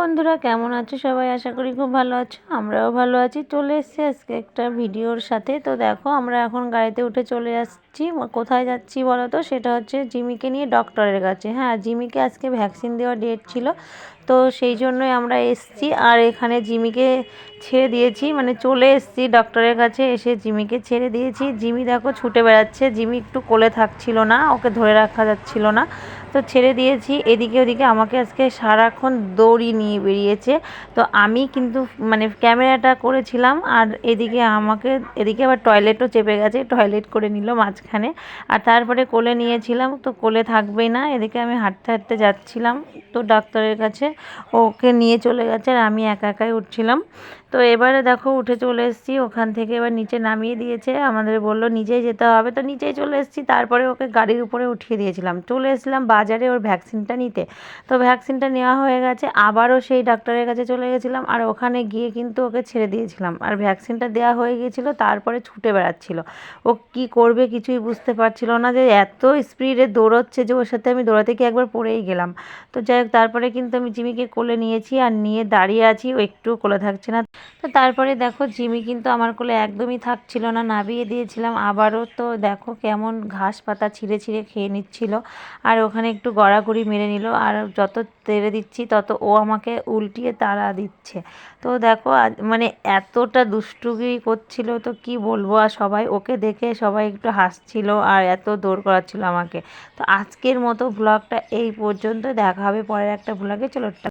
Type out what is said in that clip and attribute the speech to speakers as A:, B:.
A: বন্ধুরা, কেমন আছো সবাই? আশা করি খুব ভালো আছো, আমরাও ভালো আছি। চলে এসছি আজকে একটা ভিডিওর সাথে। তো দেখো, আমরা এখন গাড়িতে উঠে চলে আসছি। কোথায় যাচ্ছি বলো তো? সেটা হচ্ছে জিমিকে নিয়ে ডক্টরের কাছে। হ্যাঁ জিমিকে আজকে ভ্যাকসিন দেওয়ার ডেট ছিল। তো সেই জন্যই আমরা এসছি। আর এখানে জিমিকে ছেড়ে দিয়েছি। মানে চলে এসছি ডক্টরের কাছে এসে জিমিকে ছেড়ে দিয়েছি। জিমি দেখো ছুটে বেড়াচ্ছে। জিমি একটু কোলে থাকছিল না, ওকে ধরে রাখা যাচ্ছিল না। তো ছেড়ে দিয়েছি। এদিকে ওদিকে আমাকে আজকে সারাক্ষণ দৌড়ি নিয়ে বেরিয়েছে। তো আমি কিন্তু মানে ক্যামেরাটা করেছিলাম আর এদিকে আমাকে, এদিকে আবার টয়লেটও চেপে গেছে। টয়লেট করে নিল মাঝখানে। আর তারপরে কোলে নিয়েছিলাম। তো কোলে থাকবেই না। এদিকে আমি হাঁটতে হাঁটতে যাচ্ছিলাম তো ডাক্তারের কাছে। ওকে নিয়ে চলে গেছে আর আমি একা একাই উঠছিলাম। তো এবারে দেখো উঠে চলে এসেছি, ওখান থেকে এবার নিচে নামিয়ে দিয়েছে। আমাদের বলল নিচেই যেতে হবে। তো নিচেই চলে এসেছি, তারপরে ওকে গাড়ির উপরে উঠিয়ে দিয়েছিলাম। চলে এসেছিলাম বাজারে ওর ভ্যাকসিনটা নিতে। তো ভ্যাকসিনটা নেওয়া হয়ে গেছে, আবারও সেই ডাক্তারের কাছে চলে গেছিলাম আর ওখানে গিয়ে কিন্তু ওকে ছেড়ে দিয়েছিলাম। আর ভ্যাকসিনটা দেওয়া হয়ে গিয়েছিল, তারপরে ছুটে বেড়াচ্ছিল। ও কি করবে কিছুই বুঝতে পারছিল না যে এত স্পিডে দৌড়চ্ছে যে ওর সাথে আমি দৌড়াতে গিয়ে একবার পড়েই গেলাম। তো যাই হোক, তারপরে কিন্তু আমি জিমিকে কোলে নিয়েছি আর নিয়ে দাঁড়িয়ে আছি, ও একটু কোলে থাকছে না। তো তারপরে দেখো জিমি কিন্তু আমার কোলে একদমই থাকছিল না, নাবিয়ে দিয়েছিলাম। আবারও তো দেখো কেমন ঘাস পাতা ছিঁড়ে ছিঁড়ে খেয়ে নিচ্ছিল। আর ওখানে একটু গড়াগড়ি মেরে নিল। আর যত তেড়ে দিচ্ছি, তত ও আমাকে উল্টিয়ে তাড়া দিচ্ছে। তো দেখো মানে এতটা দুষ্টুগিরি করছিল তো কি বলব? আর সবাই ওকে দেখে সবাই একটু হাসছিল আর এত দৌড় করাচ্ছিল আমাকে। তো আজকের মতো ব্লগটা এই পর্যন্ত দেখা হবে পরের একটা ব্লগে চলো